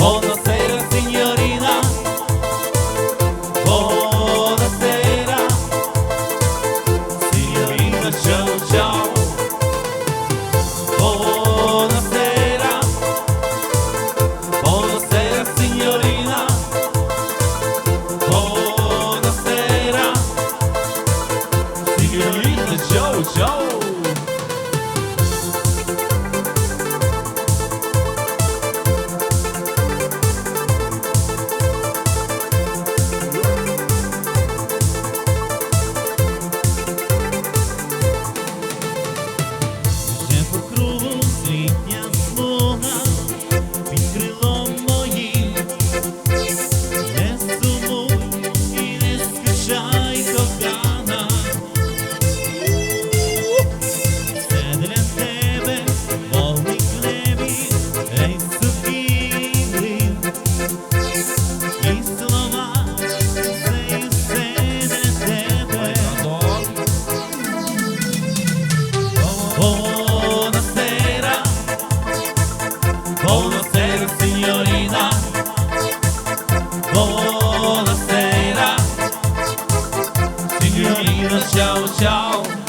Buonasera signorina, buonasera, signorina ciao ciao, buonasera, buonasera signorina, buonasera, signorina ciao ciao. 瞧瞧